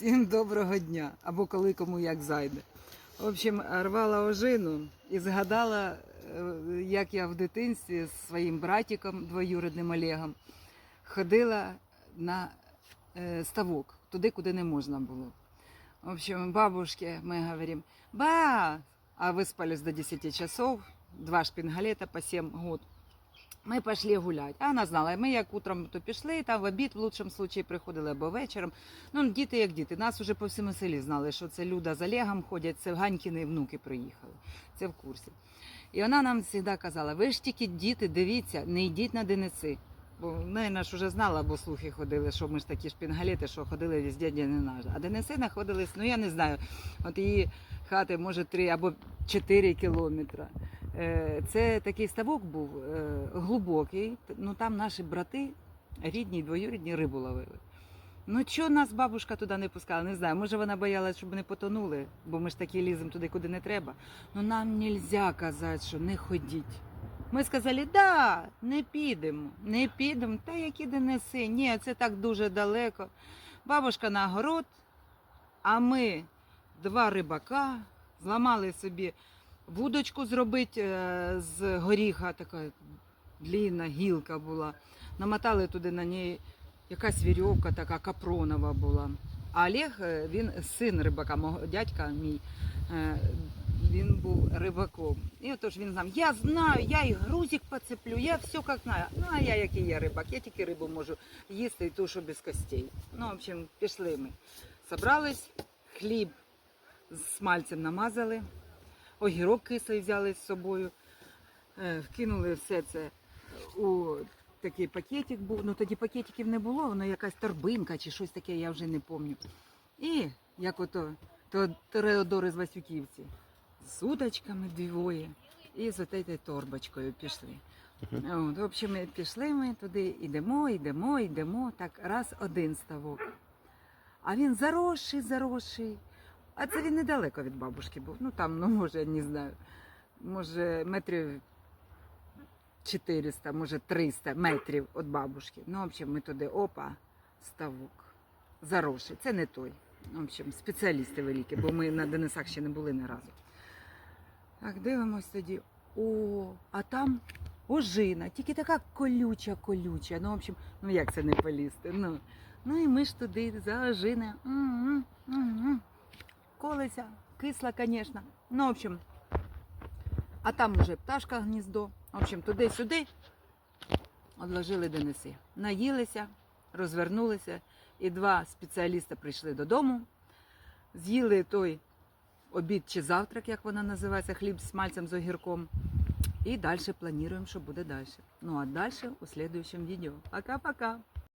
Всім доброго дня, або коли кому як зайде. В общем, рвала ожину і згадала, е, як я в дитинстві з своїм братиком двоюрідним Олегом ходила на е, ставок, туди, куди не можна було. В общем, бабушке мы говорим, ба, а выспались до 10 часов, два шпингалета по 7 год. Ми пішли гуляти. А вона знала, ми як утром то пішли, там в обід в лучшому случаї приходили або вечором. Ну, діти як діти. Нас вже по всьому селі знали, що це Люда з Олегом ходять, це Ганькіни внуки приїхали. Це в курсі. І вона нам завжди казала: ви ж тільки діти, дивіться, не йдіть на Дениси. Бо наверное, ж вже знала, бо слухи ходили, що ми ж такі шпінгалети, що ходили везде, де не надо. А Дениси знаходились, ну я не знаю, от її хати, може, три або чотири кілометри. Е, Це такий ставок був е, глибокий. Ну там наші брати, рідні, двоюрідні, рибу ловили. Ну чого нас бабушка туди не пускала, не знаю. Може вона боялась, щоб не потонули, бо ми ж такі ліземо туди, куди не треба. Ну нам не можна казати, що не ходіть. Ми сказали, да, не підемо, не підемо. Та які донеси? Ні, це так дуже далеко. Бабушка на город, а ми два рибака, зламали собі вудочку зробити е, з горіха, така длінна гілка була. Намотали туди на ній якась вірьовка така капронова була. А Олег, е, він син рибака, мого дядька мій. е, Він був рибаком. І отож він знав, я знаю, я і грузик поцеплю, я все як знаю. Ну, а я який я рибак, я тільки рибу можу їсти і ту, що без костей. Ну, в общем, пішли ми. Собрались, хліб з смальцем намазали, огірок кислий взяли з собою, е, вкинули все це у такий пакетик був. Ну тоді пакетиків не було, воно якась торбинка чи щось таке, я вже не пам'ятаю. І як ото то Теодори з Васюківці, з удочками двоє і з отею торбочкою пішли. От, в общем, пішли ми туди, йдемо, йдемо, йдемо, так раз один ставок. А він заросший, заросший. А це він недалеко від бабушки був. Ну там, ну може, не знаю, може метрів 400, може 300 метрів від бабушки. Ну, в общем, ми туди опа, ставок. Заросший. Це не той. В общем, спеціалісти великі, бо ми на Денисах ще не були ні разу. Так, дивимось тоді. О, а там ожина, тільки така колюча, колюча. Ну, в общем, ну як це не полізти? Ну, ну і ми ж туди за м-м. Колися, кисла, звісно. Ну, в общем, а там вже пташка гніздо. В общем, туди-сюди одложили Дениси. Наїлися, розвернулися, і два спеціаліста прийшли додому, з'їли той обід чи завтрак, як вона називається, хліб з смальцем з огірком. І далі плануємо, що буде далі. Ну а далі у слідуючому відео. Пока-пока!